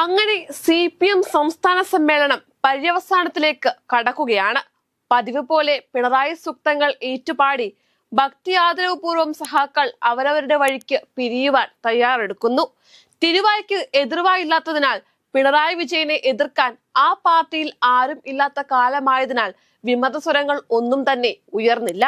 അങ്ങനെ C P M സംസ്ഥാന സമ്മേളനം പര്യവസാനത്തിലേക്ക് കടക്കുകയാണ്. പതിവ് പോലെ പിണറായി സൂക്തങ്ങൾ ഏറ്റുപാടി ഭക്തി ആദരവപൂർവം സഹാക്കൾ അവരവരുടെ വഴിക്ക് പിരിയുവാൻ തയ്യാറെടുക്കുന്നു. തിരുവായ്ക്ക് എതിർവായില്ലാത്തതിനാൽ പിണറായി വിജയനെ എതിർക്കാൻ ആ പാർട്ടിയിൽ ആരും ഇല്ലാത്ത കാലമായതിനാൽ വിമത സ്വരങ്ങൾ ഒന്നും തന്നെ ഉയർന്നില്ല.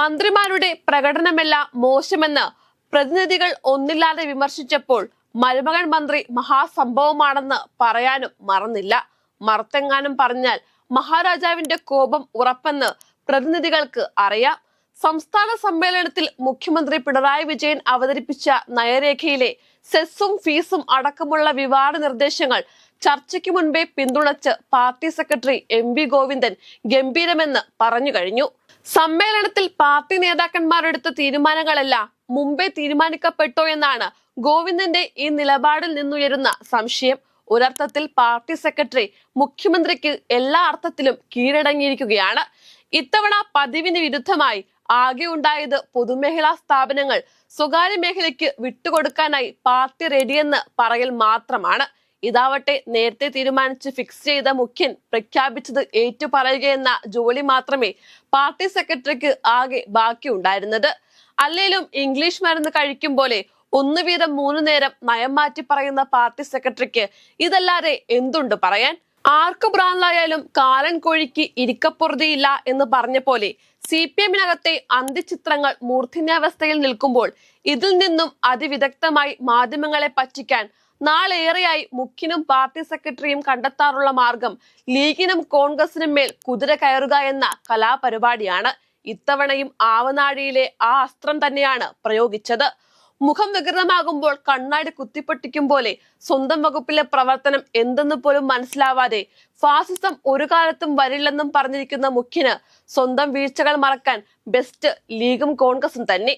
മന്ത്രിമാരുടെ പ്രകടനമെല്ലാം മോശമെന്ന് പ്രതിനിധികൾ ഒന്നില്ലാതെ വിമർശിച്ചപ്പോൾ മരുമകൻ മന്ത്രി മഹാസംഭവമാണെന്ന് പറയാനും മറന്നില്ല. മറത്തെങ്ങാനും പറഞ്ഞാൽ മഹാരാജാവിന്റെ കോപം ഉറപ്പെന്ന് പ്രതിനിധികൾക്ക് അറിയാം. സംസ്ഥാന സമ്മേളനത്തിൽ മുഖ്യമന്ത്രി പിണറായി വിജയൻ അവതരിപ്പിച്ച നയരേഖയിലെ സെസ്സും ഫീസും അടക്കമുള്ള വിവാദ നിർദ്ദേശങ്ങൾ ചർച്ചയ്ക്ക് മുൻപേ പിന്തുണച്ച് party secretary M V Govindan ഗംഭീരമെന്ന് പറഞ്ഞു കഴിഞ്ഞു. സമ്മേളനത്തിൽ പാർട്ടി നേതാക്കന്മാരെടുത്ത തീരുമാനങ്ങളെല്ലാം മുമ്പേ തീരുമാനിക്കപ്പെട്ടോ എന്നാണ് ഗോവിന്ദന്റെ ഈ നിലപാടിൽ നിന്നുയരുന്ന സംശയം. ഒരർത്ഥത്തിൽ പാർട്ടി സെക്രട്ടറി മുഖ്യമന്ത്രിക്ക് എല്ലാ അർത്ഥത്തിലും കീഴടങ്ങിയിരിക്കുകയാണ്. ഇത്തവണ പതിവിന് വിരുദ്ധമായി ആകെ ഉണ്ടായത് പൊതുമേഖലാ സ്ഥാപനങ്ങൾ സ്വകാര്യ മേഖലയ്ക്ക് വിട്ടുകൊടുക്കാനായി പാർട്ടി റെഡിയെന്ന് പറയൽ മാത്രമാണ്. ഇതാവട്ടെ നേരത്തെ തീരുമാനിച്ച് ഫിക്സ് ചെയ്ത മുഖ്യൻ പ്രഖ്യാപിച്ചത് ഏറ്റുപറയുകയെന്ന ജോലി മാത്രമേ പാർട്ടി സെക്രട്ടറിക്ക് ആകെ ബാക്കിയുണ്ടായിരുന്നത്. അല്ലേലും ഇംഗ്ലീഷ് മരുന്ന് കഴിക്കും പോലെ ഒന്നു വീതം മൂന്നു നേരം നയം മാറ്റി പറയുന്ന പാർട്ടി സെക്രട്ടറിക്ക് ഇതല്ലാതെ എന്തുണ്ട് പറയാൻ? ആർക്ക് ഭ്രാന്തായാലും കാലൻ കോഴിക്ക് ഇരിക്കപ്പുറതിയില്ല എന്ന് പറഞ്ഞ പോലെ സി പി എമ്മിനകത്തെ അന്ത്യചിത്രങ്ങൾ മൂർധന്യാവസ്ഥയിൽ നിൽക്കുമ്പോൾ ഇതിൽ നിന്നും അതിവിദഗ്ധമായി മാധ്യമങ്ങളെ പറ്റിക്കാൻ നാളേറെയായി മുഖ്യനും പാർട്ടി സെക്രട്ടറിയും കണ്ടെത്താറുള്ള മാർഗം ലീഗിനും കോൺഗ്രസിനും മേൽ കുതിര കയറുക എന്ന കലാപരിപാടിയാണ്. ഇത്തവണയും ആവനാഴിയിലെ ആ അസ്ത്രം തന്നെയാണ് പ്രയോഗിച്ചത്. മുഖം വികൃതമാകുമ്പോൾ കണ്ണാടി കുത്തിപ്പൊട്ടിക്കും പോലെ സ്വന്തം വകുപ്പിലെ പ്രവർത്തനം എന്തെന്ന് പോലും മനസ്സിലാവാതെ ഫാസിസം ഒരു കാലത്തും വരില്ലെന്നും പറഞ്ഞിരിക്കുന്ന മുഖ്യന് സ്വന്തം വീഴ്ചകൾ മറക്കാൻ ബെസ്റ്റ് ലീഗും കോൺഗ്രസും തന്നെ.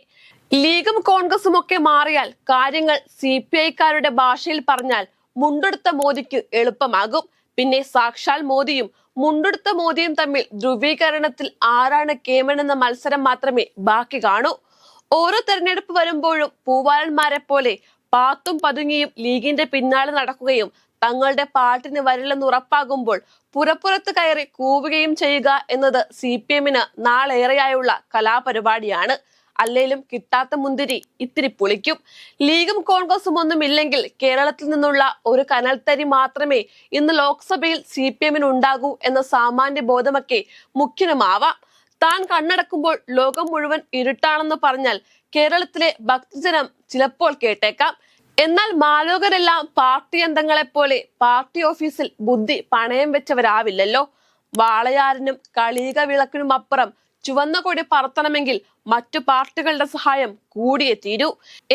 ലീഗും കോൺഗ്രസും ഒക്കെ മാറിയാൽ കാര്യങ്ങൾ സി പി ഐക്കാരുടെ ഭാഷയിൽ പറഞ്ഞാൽ മുണ്ടെടുത്ത മോദിക്ക് എളുപ്പമാകും. പിന്നെ സാക്ഷാൽ മോദിയും മുണ്ടെടുത്ത മോദിയും തമ്മിൽ ധ്രുവീകരണത്തിൽ ആരാണ് കേമൻ എന്ന മത്സരം മാത്രമേ ബാക്കി കാണൂ. ഓരോ തെരഞ്ഞെടുപ്പ് വരുമ്പോഴും പൂവാലന്മാരെ പോലെ പാത്തും പതുങ്ങിയും ലീഗിന്റെ പിന്നാലെ നടക്കുകയും തങ്ങളുടെ പാട്ടിന് വരില്ലെന്ന് ഉറപ്പാകുമ്പോൾ പുറപ്പുറത്ത് കയറി കൂവുകയും ചെയ്യുക എന്നത് സി പി എമ്മിന് നാളേറെയായുള്ള കലാപരിപാടിയാണ്. അല്ലേലും കിട്ടാത്ത മുന്തിരി ഇത്തിരി പുളിക്കും. ലീഗും കോൺഗ്രസും ഒന്നും ഇല്ലെങ്കിൽ കേരളത്തിൽ നിന്നുള്ള ഒരു കനൽത്തരി മാത്രമേ ഇന്ന് ലോക്സഭയിൽ സി പി എമ്മിന് ഉണ്ടാകൂ എന്ന സാമാന്യ ബോധമൊക്കെ മുഖ്യനുമാവാം. താൻ കണ്ണടക്കുമ്പോൾ ലോകം മുഴുവൻ ഇരുട്ടാണെന്ന് പറഞ്ഞാൽ കേരളത്തിലെ ഭക്തജനം ചിലപ്പോൾ കേട്ടേക്കാം. എന്നാൽ മാലോകരെല്ലാം പാർട്ടി അംഗങ്ങളെ പോലെ പാർട്ടി ഓഫീസിൽ ബുദ്ധി പണയം വെച്ചവരാവില്ലല്ലോ. വാളയാറിനും കളീക വിളക്കിനും അപ്പുറം ചുവന്ന കൊടി പറത്തണമെങ്കിൽ മറ്റു പാർട്ടികളുടെ സഹായം കൂടിയേ തീരൂ.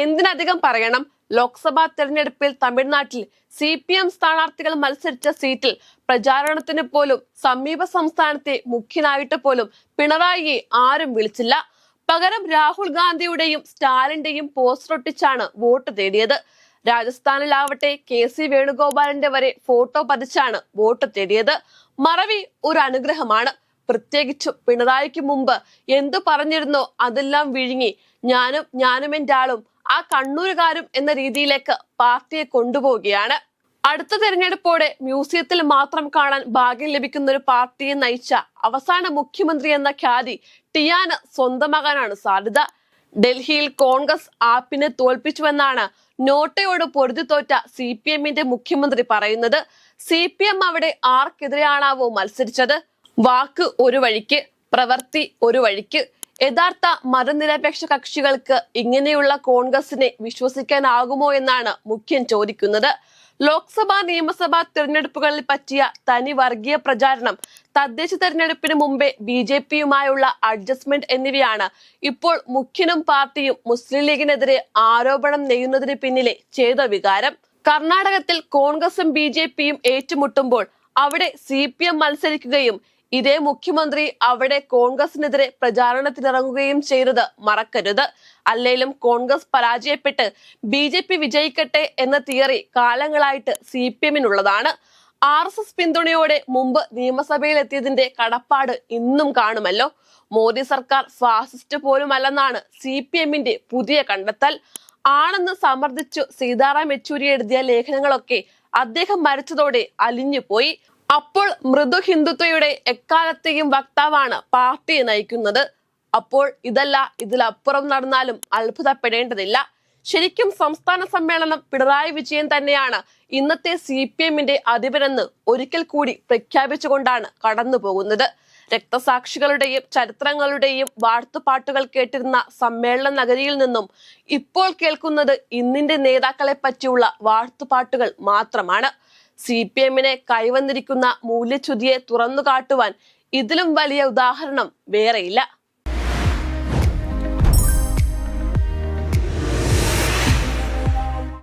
എന്തിനധികം പറയണം? ലോക്സഭാ തെരഞ്ഞെടുപ്പിൽ തമിഴ്നാട്ടിൽ സി പി എം സ്ഥാനാർത്ഥികൾ മത്സരിച്ച സീറ്റിൽ പ്രചാരണത്തിന് പോലും സമീപ സംസ്ഥാനത്തെ മുഖ്യനായിട്ട് പോലും പിണറായിയെ ആരും വിളിച്ചില്ല. പകരം രാഹുൽ ഗാന്ധിയുടെയും സ്റ്റാലിന്റെയും പോസ്റ്റർ ഒട്ടിച്ചാണ് വോട്ട് തേടിയത്. രാജസ്ഥാനിലാവട്ടെ കെ സി വേണുഗോപാലിന്റെ വരെ ഫോട്ടോ പതിച്ചാണ് വോട്ട് തേടിയത്. മറവി ഒരു അനുഗ്രഹമാണ്. പ്രത്യേകിച്ചും പിണറായിക്ക് മുമ്പ് എന്തു പറഞ്ഞിരുന്നോ അതെല്ലാം വിഴുങ്ങി. ഞാനും ഞാനും എന്റെ ആളും ആ കണ്ണൂരുകാരും എന്ന രീതിയിലേക്ക് പാർട്ടിയെ കൊണ്ടുപോവുകയാണ്. അടുത്ത തെരഞ്ഞെടുപ്പോടെ മ്യൂസിയത്തിൽ മാത്രം കാണാൻ ഭാഗ്യം ലഭിക്കുന്ന ഒരു പാർട്ടിയെ നയിച്ച അവസാന മുഖ്യമന്ത്രി എന്ന ഖ്യാതി ടിയാന് സ്വന്തമാകാനാണ് സാധ്യത. ഡൽഹിയിൽ കോൺഗ്രസ് ആപ്പിനെ തോൽപ്പിച്ചുവെന്നാണ് നോട്ടയോട് പൊരുതി തോറ്റ സി പി എമ്മിന്റെ മുഖ്യമന്ത്രി പറയുന്നത്. സി പി എം അവിടെ ആർക്കെതിരെയാണാവോ മത്സരിച്ചത്? വാക്ക് ഒരു വഴിക്ക് പ്രവൃത്തി ഒരു വഴിക്ക്. യഥാർത്ഥ മതനിരപേക്ഷ കക്ഷികൾക്ക് ഇങ്ങനെയുള്ള കോൺഗ്രസിനെ വിശ്വസിക്കാനാകുമോ എന്നാണ് മുഖ്യൻ ചോദിക്കുന്നത്. ലോക്സഭാ നിയമസഭാ തിരഞ്ഞെടുപ്പുകളിൽ പറ്റിയ തനി വർഗീയ പ്രചാരണം തദ്ദേശ തെരഞ്ഞെടുപ്പിന് മുമ്പേ ബി ജെ പിയുമായുള്ള അഡ്ജസ്റ്റ്മെന്റ് എന്നിവയാണ് ഇപ്പോൾ മുഖ്യനും പാർട്ടിയും മുസ്ലിം ലീഗിനെതിരെ ആരോപണം നെയ്യുന്നതിന് പിന്നിലെ ചെയ്ത വികാരം കർണാടകത്തിൽ കോൺഗ്രസും ബി ജെ പിയും ഏറ്റുമുട്ടുമ്പോൾ അവിടെ സി പി എം മത്സരിക്കുകയും ഇതേ മുഖ്യമന്ത്രി അവിടെ കോൺഗ്രസിനെതിരെ പ്രചാരണത്തിനിറങ്ങുകയും ചെയ്തത് മറക്കരുത്. അല്ലെങ്കിലും കോൺഗ്രസ് പരാജയപ്പെട്ട് ബി ജെ പി വിജയിക്കട്ടെ എന്ന തിയറി കാലങ്ങളായിട്ട് സി പി എമ്മിനുള്ളതാണ്. ആർ എസ് എസ് പിന്തുണയോടെ മുമ്പ് നിയമസഭയിൽ എത്തിയതിന്റെ കടപ്പാട് ഇന്നും കാണുമല്ലോ. മോദി സർക്കാർ ഫാസിസ്റ്റ് പോലുമല്ലെന്നാണ് സി പി എമ്മിന്റെ പുതിയ കണ്ടെത്തൽ. ആണെന്ന് സമർത്ഥിച്ചു സീതാറാം യെച്ചൂരി എഴുതിയ ലേഖനങ്ങളൊക്കെ അദ്ദേഹം മരിച്ചതോടെ അലിഞ്ഞുപോയി. അപ്പോൾ മൃദു ഹിന്ദുത്വയുടെ എക്കാലത്തെയും വക്താവാണ് പാർട്ടിയെ നയിക്കുന്നത്. അപ്പോൾ ഇതല്ല ഇതിലപ്പുറം നടന്നാലും അത്ഭുതപ്പെടേണ്ടതില്ല. ശരിക്കും സംസ്ഥാന സമ്മേളനം പിണറായി വിജയൻ തന്നെയാണ് ഇന്നത്തെ സി പി എമ്മിന്റെ അധിപനെന്ന് ഒരിക്കൽ കൂടി പ്രഖ്യാപിച്ചുകൊണ്ടാണ് കടന്നു പോകുന്നത്. രക്തസാക്ഷികളുടെയും ചരിത്രങ്ങളുടെയും വാഴ്ത്തുപാട്ടുകൾ കേട്ടിരുന്ന സമ്മേളന നഗരിയിൽ നിന്നും ഇപ്പോൾ കേൾക്കുന്നത് ഇന്നിന്റെ നേതാക്കളെ പറ്റിയുള്ള വാഴ്ത്തുപാട്ടുകൾ മാത്രമാണ്. സി പി എമ്മിനെ കൈവന്നിരിക്കുന്ന മൂല്യച്യുതിയെ തുറന്നു കാട്ടുവാൻ ഇതിലും വലിയ ഉദാഹരണം വേറെയില്ല.